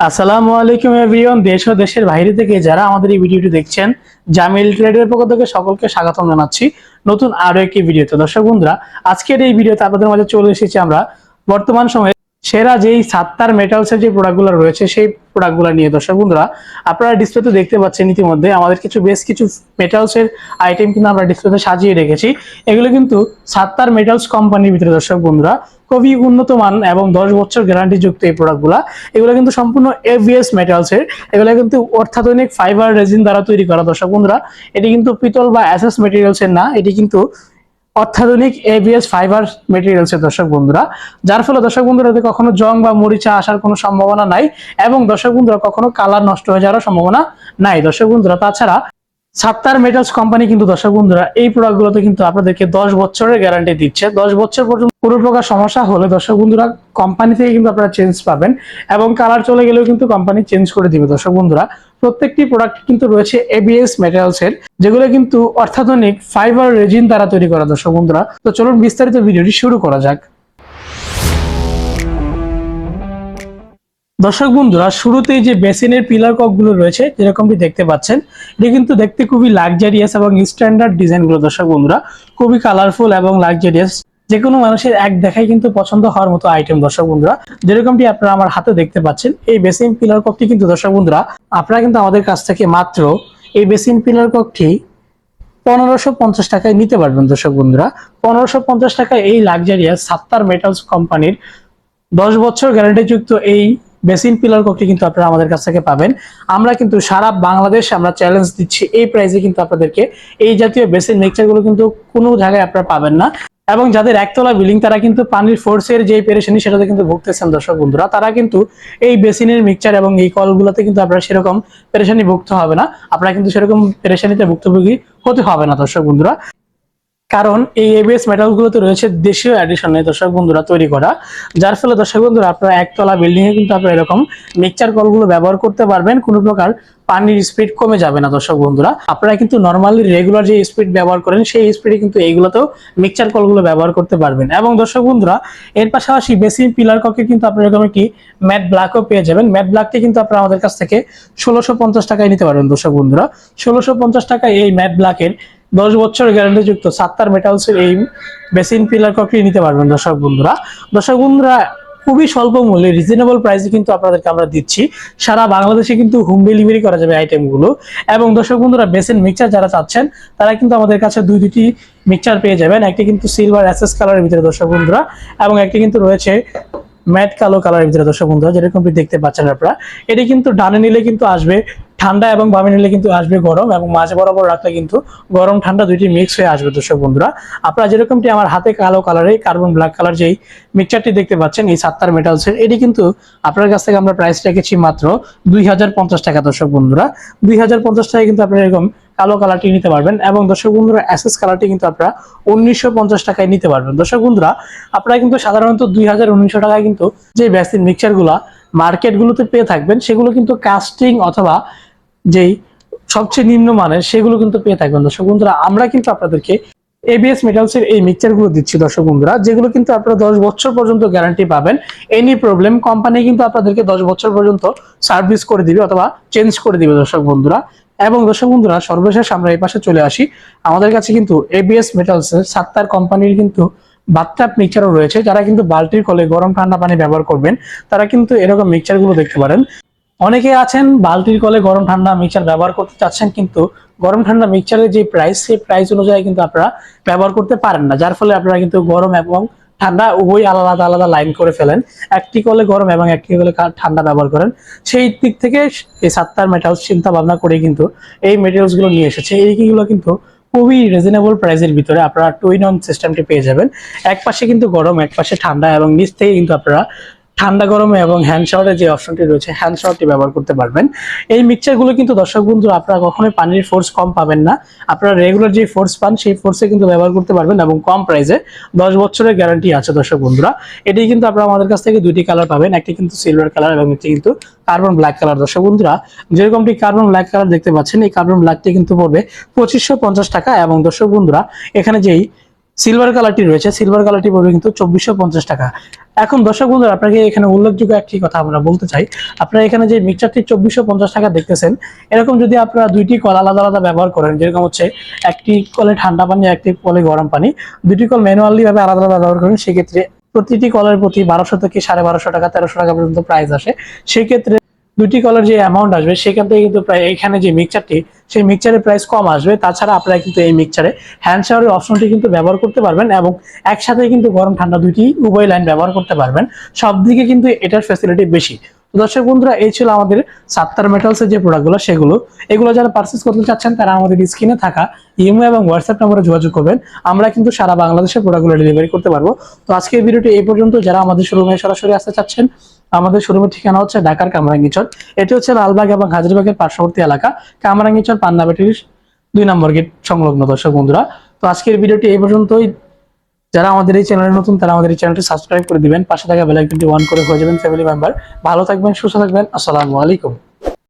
আসসালামু আলাইকুম এভরিওয়ান, দেশ ও দেশের বাইরে থেকে যারা আমাদের এই ভিডিওটি দেখছেন, জামিল ট্রেডের পক্ষ থেকে সকলকে স্বাগতম জানাচ্ছি নতুন আরও একটি ভিডিওতে। দর্শক বন্ধুরা, আজকের এই ভিডিওতে আপনাদের মাঝে চলে এসেছি আমরা বর্তমান সময়ে সেরা যেই সাত্তার মেটালসের যে প্রোডাক্টগুলো রয়েছে, সেই প্রোডাক্টগুলো নিয়ে দর্শক বন্ধুরা, আপনারা ডিসপ্লেতে দেখতে পাচ্ছেন ইতিমধ্যে আমাদের কিছু বেশ কিছু মেটালসের আইটেম কিন্তু আমরা ডিসপ্লেতে সাজিয়ে রেখেছি। এগুলো কিন্তু সাত্তার মেটালস কোম্পানির ভিতরে দর্শক বন্ধুরা, খুবই উন্নত মান এবং দশ বছর গ্যারান্টি যুক্ত এই প্রোডাক্টগুলা এগুলো কিন্তু সম্পূর্ণ এভিএস মেটালসের এগুলো কিন্তু অত্যাধুনিক ফাইবার রেজিন দ্বারা তৈরি করা দর্শক বন্ধুরা। এটি কিন্তু পিতল বা অ্যাসেস মেটেরিয়ালসের না, এটি কিন্তু অত্যাধুনিক এবিএস ফাইবার মেটেরিয়ালস এর দর্শক বন্ধুরা, যার ফলে দর্শক বন্ধুরা কখনো জং বা মরিচা আসার কোনো সম্ভাবনা নাই এবং দর্শক বন্ধুরা, কখনো কালার নষ্ট হয়ে যাওয়ার সম্ভাবনা নাই। দর্শক বন্ধুরা, তাছাড়া সাত্তার মেটালস কোম্পানি কিন্তু দর্শক বন্ধুরা, এই প্রোডাক্টগুলোতে কিন্তু আপনাদেরকে দশ বছরের গ্যারান্টি দিচ্ছে। দশ বছর পর্যন্ত কোনো প্রকার সমস্যা হলে দর্শক বন্ধুরা কোম্পানি থেকে কিন্তু আপনারা চেঞ্জ পাবেন এবং কালার চলে গেলেও কিন্তু কোম্পানি চেঞ্জ করে দিবে। দর্শক বন্ধুরা প্রত্যেকটি প্রোডাক্ট কিন্তু রয়েছে এবিএস মেটেরিয়ালস এর, যেগুলো কিন্তু অত্যাধুনিক ফাইবার রেজিন দ্বারা তৈরি করা, দর্শক বন্ধুরা। তো চলুন বিস্তারিত ভিডিওটি শুরু করা যাক। দর্শক বন্ধুরা, শুরুতেই যে বেসিনের পিলার ককগুলো রয়েছে, যেরকমটি দেখতে পাচ্ছেন, এটি কিন্তু দেখতে খুবই লাক্সারিয়াস এবং স্ট্যান্ডার্ড ডিজাইনগুলো দর্শক বন্ধুরা। খুবই কালারফুল এবং লাক্সারিয়াস যে কোনো মানুষের এক দেখাই কিন্তু পছন্দ হওয়ার মতো আইটেম দর্শক বন্ধুরা। যেরকমটি আপনারা আমার হাতে দেখতে পাচ্ছেন, এই বেসিন পিলার ককটি কিন্তু, দর্শক বন্ধুরা, আপনারা কিন্তু আমাদের কাছ থেকে মাত্র এই বেসিন পিলার ককটি পনেরোশো পঞ্চাশ টাকায় নিতে পারবেন, দর্শক বন্ধুরা। পনেরোশো পঞ্চাশ টাকায় এই লাক্সারিয়াস সাত্তার মেটালস কোম্পানির দশ বছর গ্যারান্টিযুক্ত এই বেসিন পিলার ককটি কিন্তু আপনারা আমাদের কাছ থেকে পাবেন। আমরা কিন্তু সারা বাংলাদেশ আমরা চ্যালেঞ্জ দিচ্ছি, এই প্রাইসে কিন্তু আপনাদেরকে এই জাতীয় বেসিন মিক্সচারগুলো কিন্তু কোনো জায়গায় আপনারা পাবেন না। এবং যাদের একতলা বিল্ডিং তারা কিন্তু পানির ফোর্সের যে পেরেশানি, সেটাতে কিন্তু ভুগতেছেন দর্শক বন্ধুরা। তারা কিন্তু এই বেসিনের মিক্সচার এবং এই কলগুলোতে কিন্তু আপনারা সেরকম পেরেশানি ভুগতে হবে না। আপনারা কিন্তু সেরকম পেরেশানিতে ভুক্তভোগী হতে হবে না দর্শক বন্ধুরা। কারণ এই এবিএস মেটালগুলোতে রয়েছে দেশীয় অ্যাডিশনে দর্শক বন্ধুরা তৈরি করা। যার ফলে দর্শক বন্ধুরা আপনারা একতলা বিল্ডিং এ কিন্তু আপনারা এরকম মিক্সচার কলগুলো ব্যবহার করতে পারবেন। কোনো প্রকার পানির স্পিড কমে যাবে না দর্শক বন্ধুরা। আপনারা কিন্তু নর্মালি রেগুলার যে স্পিড ব্যবহার করেন, সেই স্পিডে কিন্তু এইগুলোতেও মিক্সচার কলগুলো ব্যবহার করতে পারবেন। এবং দর্শক বন্ধুরা, এর পাশাপাশি বেসি পিলার ককে কিন্তু আপনারা এরকম একটি ম্যাট ব্ল্যাকও পেয়ে যাবেন। ম্যাট ব্ল্যাকটি কিন্তু আপনারা আমাদের কাছ থেকে ষোলোশো পঞ্চাশ টাকায় নিতে পারবেন দর্শক বন্ধুরা। ষোলোশো পঞ্চাশ টাকায় এই ম্যাট ব্ল্যাকের দশ বছর গ্যারান্টি যুক্ত সাত্তার মেটালসের এই বেসিন পিলার ককটি নিতে পারবেন দর্শক বন্ধুরা। দর্শক বন্ধুরা, খুবই স্বল্প মূল্যে রিজনেবল প্রাইসে কিন্তু আপনাদেরকে আমরা দিচ্ছি। সারা বাংলাদেশে কিন্তু হোম ডেলিভারি করা যাবে আইটেমগুলো এবং দর্শক বন্ধুরা বেসিন মিক্সচার যারা চাচ্ছেন, তারা কিন্তু আমাদের কাছে দুই দুটি মিক্সচার পেয়ে যাবেন। একটি কিন্তু সিলভার অ্যাসেস কালারের ভিতরে দর্শক বন্ধুরা, এবং একটি কিন্তু রয়েছে ম্যাট কালো কালারের ভিতরে দর্শক বন্ধুরা যেরকম দেখতে পাচ্ছেন আপনারা। এটি কিন্তু ডানে নিলে কিন্তু আসবে ঠান্ডা এবং বামে নিলে কিন্তু আসবে গরম এবং মাঝে বরাবর রাখলে কিন্তু গরম, ঠান্ডা দুইটি মিক্স হয়ে আসবে দর্শক বন্ধুরা। আপনারা যেরকমটি আমার হাতে কালো কালারে কার্বন ব্ল্যাক কালার যেই মিক্সচারটি দেখতে পাচ্ছেন, এই সাত্তার মেটালসের এটি কিন্তু আপনার কাছ থেকে আমরা প্রাইস রেখেছি মাত্র দুই হাজার পঞ্চাশ টাকা দর্শক বন্ধুরা। দুই হাজার পঞ্চাশ টাকায় কিন্তু আপনারা এরকম কালো কালারটি নিতে পারবেন এবং দর্শক বন্ধুরা অ্যাসেস কালারটি কিন্তু আপনারা উনিশশো পঞ্চাশ টাকায় নিতে পারবেন। দর্শক বন্ধুরা, আপনারা কিন্তু সাধারণত দুই হাজার টাকায় কিন্তু যে ভ্যাকসিন মিক্সচারগুলো মার্কেটগুলোতে পেয়ে থাকবেন, সেগুলো কিন্তু কাস্টিং অথবা যেই সবচেয়ে নিম্ন মানের, সেগুলো কিন্তু পেয়ে থাকবেন দর্শক বন্ধুরা। আমরা কিন্তু আপনাদেরকে এবিএস মেটালসের এই মিক্সচারগুলো দিচ্ছি দর্শক বন্ধুরা, যেগুলো কিন্তু আপনারা দশ বছর পর্যন্ত গ্যারান্টি পাবেন। এনি প্রবলেম কোম্পানি কিন্তু আপনাদেরকে দশ বছর পর্যন্ত সার্ভিস করে দিবে অথবা চেঞ্জ করে দিবে দর্শক বন্ধুরা। এবং দর্শক বন্ধুরা, সর্বশেষ আমরা এই পাশে চলে আসি। আমাদের কাছে কিন্তু এবিএস মেটালসের সাত্তার কোম্পানির কিন্তু বাথটাপ মিক্সচারও রয়েছে, যারা কিন্তু বালতির কলে গরম ঠান্ডা পানি ব্যবহার করবেন, তারা কিন্তু এরকম মিক্সচারগুলো দেখতে পারেন। অনেকে আছেন, বালতির কলে গরম ঠান্ডা মিক্সচার ব্যবহার করতে চাচ্ছেন, কিন্তু গরম ঠান্ডা মিক্সচারের যে প্রাইস সেই প্রাইস অনুযায়ী কিন্তু আপনারা ব্যবহার করতে পারেন না। যার ফলে আপনারা কিন্তু গরম এবং ঠান্ডা উভয় আলাদা আলাদা লাইন করে ফেলেন। একটি কলে গরম এবং একটি কলে ঠান্ডা ব্যবহার করেন। সেই দিক থেকে এই সাত্তার মেটালস চিন্তা ভাবনা করে কিন্তু এই মেটেরিয়ালসগুলো নিয়ে এসেছে। এইগুলো কিন্তু খুবই রিজনেবল প্রাইসের ভিতরে আপনারা টুইন অন সিস্টেমটি পেয়ে যাবেন। এক পাশে কিন্তু গরম এক পাশে ঠান্ডা এবং নিচ থেকে কিন্তু আপনারা ঠান্ডা গরমে এবং হ্যান্ড শাওয়ারের যে অপশনটি রয়েছে হ্যান্ড শাওয়ারটি ব্যবহার করতে পারবেন। এই মিক্সচারগুলো কিন্তু দর্শক বন্ধু, আপনারা কখনোই পানির ফোর্স কম পাবেন না। আপনারা রেগুলার যে ফোর্স পান, সেই ফোর্সে কিন্তু ব্যবহার করতে পারবেন এবং কম প্রাইসে দশ বছরের গ্যারান্টি আছে দর্শক বন্ধুরা। এটি কিন্তু আপনারা আমাদের কাছ থেকে দুইটি কালার পাবেন, একটি কিন্তু সিলভার কালার এবং একটি কিন্তু কার্বন ব্ল্যাক কালার দর্শক বন্ধুরা যেরকমটি কার্বন ব্ল্যাক কালার দেখতে পাচ্ছেন, এই কার্বন ব্ল্যাকটি কিন্তু পড়বে পঁচিশশো টাকা এবং দর্শক বন্ধুরা, এখানে যেই সিলভার কালারটি রয়েছে। সিলভার কালারটি পড়বে কিন্তু চব্বিশশো পঞ্চাশ টাকা। এখন দর্শক বন্ধুরা, আপনাকে এখানে উল্লেখযোগ্য একটি কথা আমরা বলতে চাই। আপনারা এখানে যে মিক্সচারটি চব্বিশশো পঞ্চাশ টাকা দেখতেছেন, এরকম যদি আপনারা দুইটি কল আলাদা আলাদা ব্যবহার করেন, যেরকম হচ্ছে একটি কলে ঠান্ডা পানি, একটি কলে গরম পানি দুটি কল ম্যানুয়ালি ভাবে আলাদা আলাদা ব্যবহার করেন, সেক্ষেত্রে প্রতিটি কলের প্রতি বারোশো থেকে সাড়ে বারোশো টাকা, তেরোশো টাকা পর্যন্ত প্রাইস আসে। সেক্ষেত্রে দুটি কলের যে অ্যামাউন্ট আসবে, সেখান থেকে কিন্তু প্রায় এখানে যে মিক্সচারটি সেই মিক্সচারের প্রাইস কম আসবে। তাছাড়া আপনারা কিন্তু এই মিক্সারে হ্যান্ড শাওয়ারের অপশনটি কিন্তু ব্যবহার করতে পারবেন এবং একসাথে কিন্তু গরম ঠান্ডা দুইটি উভয় লাইন ব্যবহার করতে পারবেন। সব দিকে কিন্তু এটার ফেসিলিটি বেশি। দর্শক বন্ধুরা, এই ছিল আমাদের সাত্তার মেটালসের যে প্রোডাক্টগুলো সেগুলো। এগুলো যারা পারচেস করতে চাচ্ছেন, তারা আমাদের স্ক্রিনে থাকা ইমো এবং হোয়াটসঅ্যাপ নম্বরে যোগাযোগ করবেন। আমরা কিন্তু সারা বাংলাদেশের প্রোডাক্টগুলো ডেলিভারি করতে পারব। তো আজকের ভিডিওটি এই পর্যন্ত। যারা আমাদের শোরুমে সরাসরি আসতে চাচ্ছেন, আমাদের শোরুমের ঠিকানা হচ্ছে ঢাকার কামরাঙ্গিচর। এটি হচ্ছে লালবাগ এবং হাজারবাগের পার্শ্ববর্তী এলাকা। কামরাঙ্গিচর পান্না ব্যাটারির দুই নম্বর গেট সংলগ্ন, দর্শক বন্ধুরা। তো আজকের ভিডিওটি এই পর্যন্তই। যারা আমাদের এই চ্যানেলে নতুন, তারা আমাদের এই চ্যানেলটি সাবস্ক্রাইব করে দিবেন। পাশে থাকা বেল আইকনটি অন করে হয়ে যাবেন ফ্যামিলি মেম্বার ভালো থাকবেন, সুস্থ থাকবেন। আসসালামু আলাইকুম।